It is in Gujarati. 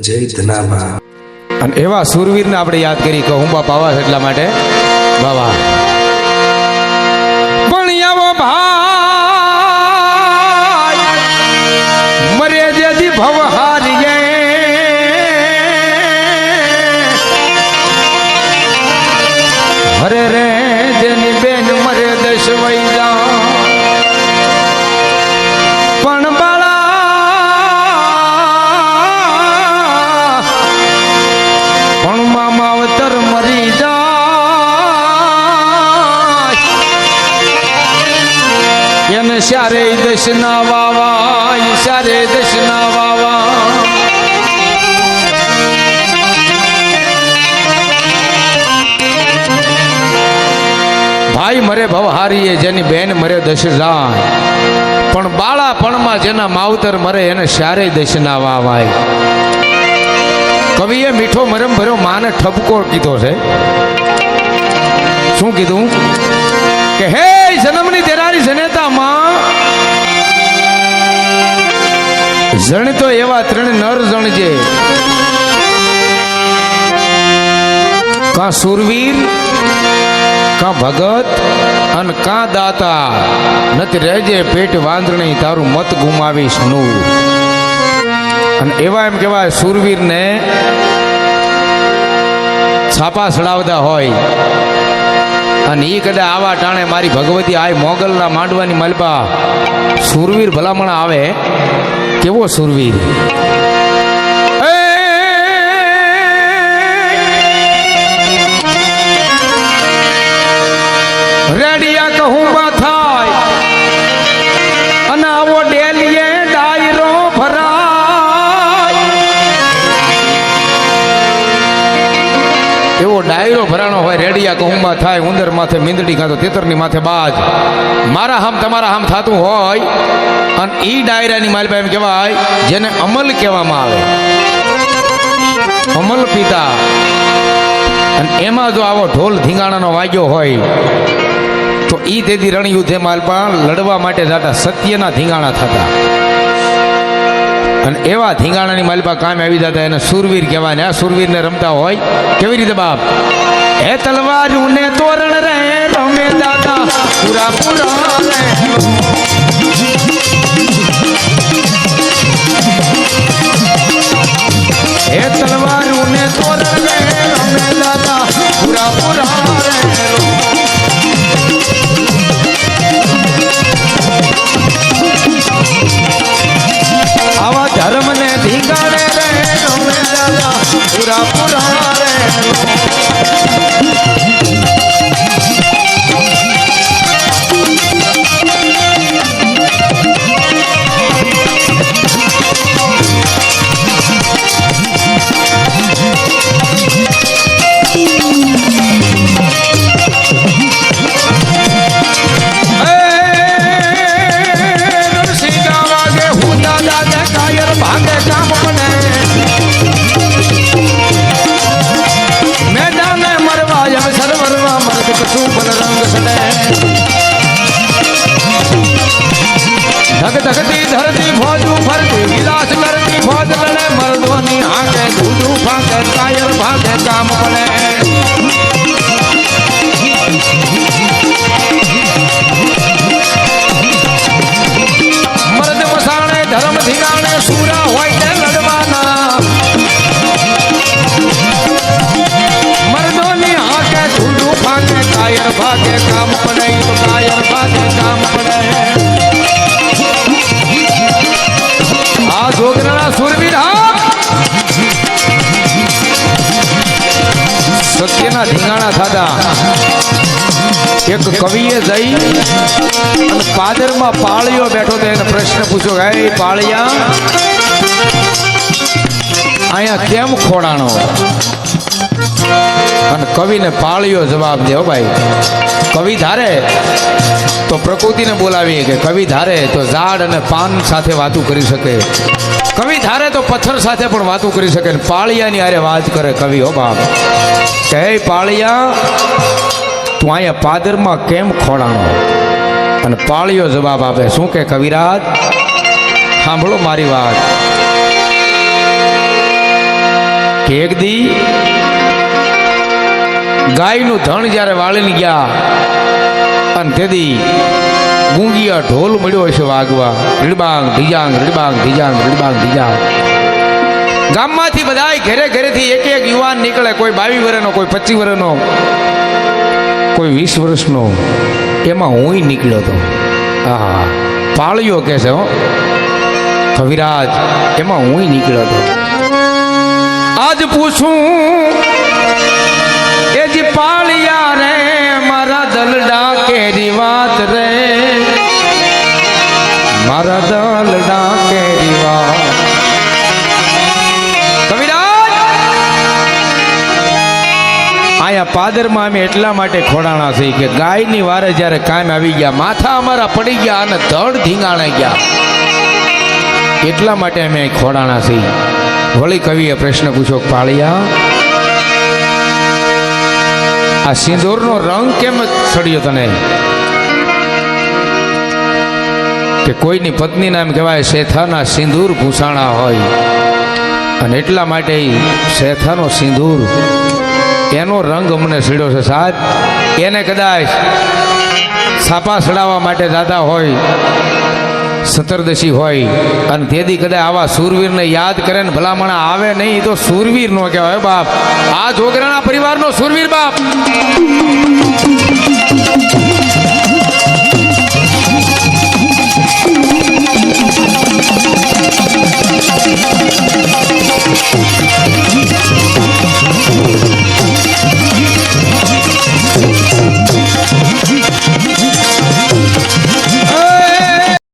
જય ધનાબા અને એવા સુરવીરને આપણે યાદ કરી કે હું બાપ આવા એટલા માટે. બાવા. પણ આવો ભાઈ જાય શારે દશના વાવા શારે દશના વાવા ભાઈ મરે ભવહારીએ, જેની બેન મરે દશ પણ બાળાપણમાં જેના માવતર મરે, એને શારે દશના વાવાય. કવિએ મીઠો મરમ ભર્યો, માને ઠપકો કીધો છે. શું કીધું? કે હે જન્મની તેરારી જનેતા માં જણ તો એવા ત્રણ નર જણ છે. કા સુરવીર, કા ભગત અને કા દાતા. નથી રહેજે પેટ વાંદરણી, તારું મત ગુમાવીશનું. અને એવા એમ કહેવાય સુરવીરને છાપા સડાવતા હોય. અને એ કદાચ આવા ટાણે મારી ભગવતી આય મોગલના માંડવાની મલબા સુરવીર ભલામણ આવે. કેવો સુરવીર રેડિયા કહુંબા થાય, ઉંદર માથે મીંદડી કાં તેતરની માથે બાજ. મારા હામ તમારા હામ થતું હોય, અને ઈ ડાયરાની માલભાઈ એમ કહેવાય, જેને અમલ કહેવામાં આવે. અમલ પિતા. અને એમાં જો આવો ઢોલ ધીંગાણાનો વાગ્યો હોય, તો ઈ તેથી રણયુદ્ધે માલપા લડવા માટે જાતા સત્યના ધીંગાણા થતા. અને એવા ધીંગાણાની માલપા કામ આવી જતા, એને સુરવીર કહેવાય. ને આ સુરવીરને રમતા હોય, કેવી રીતે બાપ? હે તલવારું ને તોરણ રે રમે દાદા. પૂરા પૂરા રે. હે તલવારું ને તોરણ રે રમે દાદા. પૂરા પૂરા રે. આવા ધર્મ ને ધીંગાડે રે રમે દાદા. પૂરા પૂરા રે. ફાકે કાયર ભાગે કામ પડે ઈ તો કાયર ભાગે કામ પડે આ જોગરાના સુરવીર હા સત્યના ધીંગાણા થતા એક કવિએ જઈ અને પાદરમાં પાળિયો બેઠો તો એને પ્રશ્ન પૂછ્યો કે "હે પાળિયા, અહીંયા કેમ ખોડાણો? અને કવિને પાળ્યો જવાબ દે હો ભાઈ. કવિ ધારે તો પ્રકૃતિને બોલાવીએ કે કવિ ધારે તો ઝાડ અને પાન સાથે વાતું કરી શકે. કવિ ધારે તો પથ્થર સાથે પણ વાતું કરી શકે પાળિયાની આરે વાત કરે કવિ હો બાપ. કે પાળિયા, તું અહીંયા પાદરમાં કેમ ખોડાણો અને પાળિયો જવાબ આપે, શું કે કવિરાજ? સાંભળો મારી વાત. એક દી ગાયનું ધણ જ્યારે વાળીને ગયા, અને તેથી ગુંગિયા ઢોલ મળ્યો છે વાગવા. રીડબાંગ, ઢીજાંગ રીડબાંગ ઢીજાંગ રીડબાંગ, ઢીજાંગ. ગામમાંથી બધાય ઘરે ઘરેથી એક એક યુવાન નીકળે, કોઈ બાવીસ વર્ષનો કોઈ પચીસ વર્ષનો કોઈ વીસ વર્ષનો. એમાં હું નીકળ્યો હતો હા પાળ્યો કે છે હો. કવિરાજ, એમાં હું નીકળ્યો હતો આજ પૂછું, એ જે પાળિયા રે, મારા દલડા કેરી વાત રે. મારા દલડા કેરી વાત. કવિરાજ! આયા પાદરમાં અમે એટલા માટે ખોડાણા છે કે ગાયની વારે જ્યારે કામ આવી ગયા, માથા અમારા પડી ગયા અને ધડ ધીંગાણે ગયા. એટલા માટે અમે ખોડાણા છીએ. વળી કવિએ પ્રશ્ન પૂછ્યો પાળિયા, આ સિંદૂરનો રંગ કેમ ચડ્યો તને? કે કોઈની પત્નીના એમ કહેવાય, શેથાના સિંદૂર ભૂસાણા હોય. અને એટલા માટે શેથાનો સિંદૂર, એનો રંગ અમને સીડ્યો છે. સાહેબ, એને કદાચ છાપા સડાવવા માટે દાદા હોય સતરદશી હોય અને તેથી કદાચ આવા સુરવીરને યાદ કરે ને ભલામણા આવે નહીં, તો સૂરવીર નો કહેવાય બાપ. આ છોકરાના પરિવારનો સુરવીર બાપ.